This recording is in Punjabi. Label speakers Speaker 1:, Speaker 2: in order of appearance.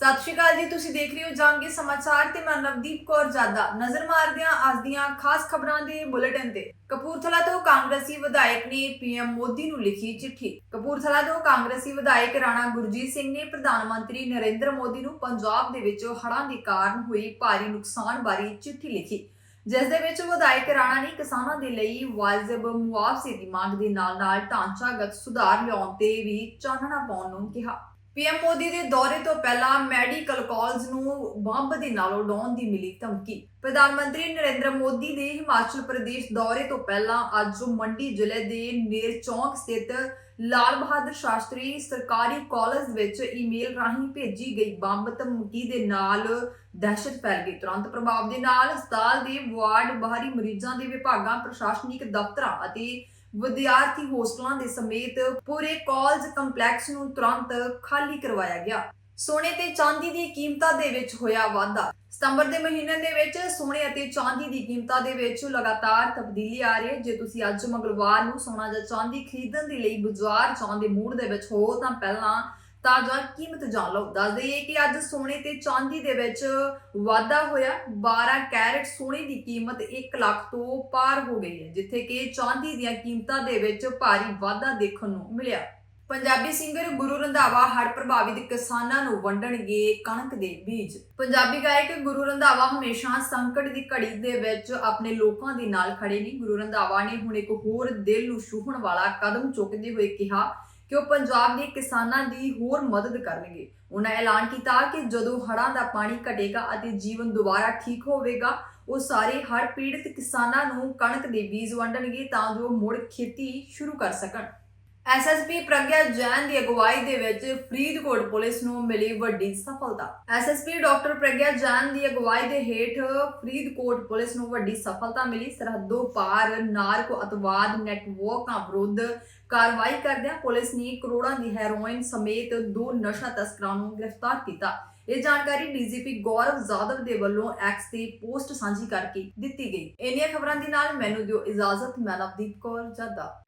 Speaker 1: ਸਤਿ ਸ਼੍ਰੀ ਅਕਾਲ ਜੀ, ਤੁਸੀਂ ਦੇਖ ਰਹੇ ਹੋ ਜੰਗੇ ਸਮਾਚਾਰ ਤੇ ਮੈਂ ਨਵਦੀਪ ਕੌਰ ਜਾਦਾ। ਨਜ਼ਰ ਮਾਰਦੇ ਹਾਂ ਅੱਜ ਦੀਆਂ ਖਾਸ ਖਬਰਾਂ ਦੇ ਬੁਲੇਟਿਨ ਤੇ। ਕਪੂਰਥਲਾ ਤੋਂ ਕਾਂਗਰਸੀ ਵਿਧਾਇਕ ਨੇ ਪੀਐਮ ਮੋਦੀ ਨੂੰ ਲਿਖੀ ਚਿੱਠੀ। ਕਪੂਰਥਲਾ ਤੋਂ ਕਾਂਗਰਸੀ ਵਿਧਾਇਕ ਰਾਣਾ ਗੁਰਜੀਤ ਸਿੰਘ ਨੇ ਪ੍ਰਧਾਨ ਮੰਤਰੀ ਨਰਿੰਦਰ ਮੋਦੀ ਨੂੰ ਪੰਜਾਬ ਦੇ ਵਿੱਚ ਹੜ੍ਹਾਂ ਦੇ ਕਾਰਨ ਹੋਈ ਭਾਰੀ ਨੁਕਸਾਨ ਬਾਰੇ ਚਿੱਠੀ ਲਿਖੀ। ਜਿਸ ਦੇ ਵਿੱਚ ਵਿਧਾਇਕ ਰਾਣਾ ਨੇ ਕਿਸਾਨਾਂ ਦੇ ਲਈ ਵਾਜਬ ਮੁਆਵਜ਼ੇ ਦੀ ਮੰਗ ਦੇ ਨਾਲ-ਨਾਲ ਢਾਂਚਾਗਤ ਸੁਧਾਰ ਲਿਆਉਣ ਤੇ ਵੀ ਚਾਨਣਾ ਪਾਉਣ ਨੂੰ ਕਿਹਾ। ਪੀਐਮ ਮੋਦੀ ਦੇ ਦੌਰੇ ਤੋਂ ਪਹਿਲਾਂ ਮੈਡੀਕਲ ਕਾਲਜ ਨੂੰ ਬੰਬ ਦੇ ਨਾਲ ਉਡਾਉਣ ਦੀ ਮਿਲੀ ਧਮਕੀ। ਪ੍ਰਧਾਨ ਮੰਤਰੀ ਨਰਿੰਦਰ ਮੋਦੀ ਦੇ ਹਿਮਾਚਲ ਪ੍ਰਦੇਸ਼ ਦੌਰੇ ਤੋਂ ਪਹਿਲਾਂ ਅੱਜ ਮੰਡੀ ਜ਼ਿਲ੍ਹੇ ਦੇ ਨੇਰ ਚੌਂਕ ਸਥਿਤ ਲਾਲ ਬਹਾਦਰ ਸ਼ਾਸਤਰੀ ਸਰਕਾਰੀ ਕਾਲਜ ਵਿੱਚ ਈਮੇਲ ਰਾਹੀਂ ਭੇਜੀ ਗਈ ਬੰਬ ਧਮਕੀ ਦੇ ਨਾਲ ਦਹਿਸ਼ਤ ਫੈਲ ਗਈ। ਤੁਰੰਤ ਪ੍ਰਭਾਵ ਦੇ ਨਾਲ ਹਸਪਤਾਲ ਦੇ ਵਾਰਡ ਬਾਹਰੀ ਮਰੀਜ਼ਾਂ ਦੇ ਵਿਭਾਗਾਂ, ਪ੍ਰਸ਼ਾਸਨਿਕ ਦਫ਼ਤਰਾਂ ਅਤੇ ਵਿਦਿਆਰਥੀ ਹੋਸਟਲਾਂ ਦੇ ਸਮੇਤ ਪੂਰੇ ਕਾਲਜ ਕੰਪਲੈਕਸ ਨੂੰ ਤੁਰੰਤ ਖਾਲੀ ਕਰਵਾਇਆ ਗਿਆ। ਸੋਨੇ ਤੇ ਚਾਂਦੀ ਦੀ ਕੀਮਤਾਂ ਦੇ ਵਿੱਚ ਹੋਇਆ ਵਾਧਾ। ਸਤੰਬਰ ਦੇ ਮਹੀਨੇ ਦੇ ਵਿੱਚ ਸੋਨੇ ਅਤੇ ਚਾਂਦੀ ਦੀ ਕੀਮਤਾਂ ਦੇ ਵਿੱਚ ਲਗਾਤਾਰ ਤਬਦੀਲੀ ਆ ਰਹੀ ਹੈ। ਜੇ ਤੁਸੀਂ ਅੱਜ ਮੰਗਲਵਾਰ ਨੂੰ ਸੋਨਾ ਜਾਂ ਚਾਂਦੀ ਖਰੀਦਣ ਦੇ ਲਈ ਬਾਜ਼ਾਰ ਜਾਣ ਦੇ ਮੂਡ ਦੇ ਵਿੱਚ ਹੋ, ਤਾਂ ਪਹਿਲਾਂ ਤਾਜ਼ਾ ਕੀਮਤ ਜਾਣ ਲਓ। ਦੱਸ ਦਈਏ ਕਿ ਅੱਜ ਸੋਨੇ ਤੇ ਚਾਂਦੀ ਦੇ ਵਿੱਚ ਵਾਧਾ ਹੋਇਆ। 12 ਕੈਰਟ ਸੋਨੇ ਦੀ ਕੀਮਤ 1 ਲੱਖ ਤੋਂ ਪਾਰ ਹੋ ਗਈ ਹੈ, ਜਿੱਥੇ ਕਿ ਚਾਂਦੀ ਦੀਆਂ ਕੀਮਤਾਂ ਦੇ ਵਿੱਚ ਭਾਰੀ ਵਾਧਾ ਦੇਖਣ ਨੂੰ ਮਿਲਿਆ। ਪੰਜਾਬੀ ਸਿੰਗਰ ਗੁਰੂ ਰੰਧਾਵਾ ਹੜ ਪ੍ਰਭਾਵਿਤ ਕਿਸਾਨਾਂ ਨੂੰ ਵੰਡਣਗੇ ਕਣਕ ਦੇ ਬੀਜ। ਪੰਜਾਬੀ ਗਾਇਕ ਗੁਰੂ ਰੰਧਾਵਾ ਹਮੇਸ਼ਾ ਸੰਕਟ ਦੀ ਘੜੀ ਦੇ ਵਿੱਚ ਆਪਣੇ ਲੋਕਾਂ ਦੇ ਨਾਲ ਖੜੇ ਨੇ। ਗੁਰੂ ਰੰਧਾਵਾ ਨੇ ਹੁਣ ਇੱਕ ਹੋਰ ਦਿਲ ਨੂੰ ਛੂਹਣ ਵਾਲਾ ਕਦਮ ਚੁੱਕਦੇ ਹੋਏ ਕਿਹਾ ਕਿ ਉਹ ਪੰਜਾਬ ਦੇ ਕਿਸਾਨਾਂ ਦੀ ਹੋਰ ਮਦਦ ਕਰਨਗੇ। ਉਹਨਾਂ ਐਲਾਨ ਕੀਤਾ ਕਿ ਜਦੋਂ ਹੜ੍ਹਾਂ ਦਾ ਪਾਣੀ ਘਟੇਗਾ ਅਤੇ ਜੀਵਨ ਦੁਬਾਰਾ ਠੀਕ ਹੋਵੇਗਾ, ਉਹ ਸਾਰੇ ਹੜ੍ਹ ਪੀੜਤ ਕਿਸਾਨਾਂ ਨੂੰ ਕਣਕ ਦੇ ਬੀਜ ਵੰਡਣਗੇ ਤਾਂ ਜੋ ਮੁੜ ਖੇਤੀ ਸ਼ੁਰੂ ਕਰ ਸਕਣ। ਐਸਐਸਪੀ ਪ੍ਰਗਿਆ ਜੈਨ ਦੀ ਅਗਵਾਈ ਦੇ ਵਿੱਚ ਫਰੀਦਕੋਟ ਪੁਲਿਸ ਨੂੰ ਮਿਲੀ ਵੱਡੀ ਸਫਲਤਾ। ਐਸਐਸਪੀ ਡਾਕਟਰ ਪ੍ਰਗਿਆ ਜੈਨ ਦੀ ਅਗਵਾਈ ਦੇ ਹੇਠ ਫਰੀਦਕੋਟ ਪੁਲਿਸ ਨੂੰ ਵੱਡੀ ਸਫਲਤਾ ਮਿਲੀ। ਸਰਹੱਦੋਂ ਪਾਰ ਨਾਰਕੋ ਅਤਵਾਦ ਨੈਟਵਰਕਾਂ ਵਿਰੁੱਧ ਕਾਰਵਾਈ ਕਰਦਿਆਂ ਪੁਲਿਸ ਨੇ ਕਰੋੜਾਂ ਦੀ ਹੈਰੋਇਨ ਸਮੇਤ ਦੋ ਨਸ਼ਾ ਤਸਕਰਾਂ ਨੂੰ ਗ੍ਰਿਫਤਾਰ ਕੀਤਾ। ਇਹ ਜਾਣਕਾਰੀ ਡੀਜੀਪੀ ਗੌਰਵ ਜਾਦਵ ਦੇ ਵੱਲੋਂ ਐਕਸ ਤੇ ਪੋਸਟ ਸਾਂਝੀ ਕਰਕੇ ਦਿੱਤੀ ਗਈ। ਇੰਨੀਆਂ ਖਬਰਾਂ ਦੇ ਨਾਲ ਮੈਨੂੰ ਦਿਓ ਇਜਾਜ਼ਤ। ਮੈਂ ਨਵਦੀਪ ਕੌਰ, ਜਾਦਾ।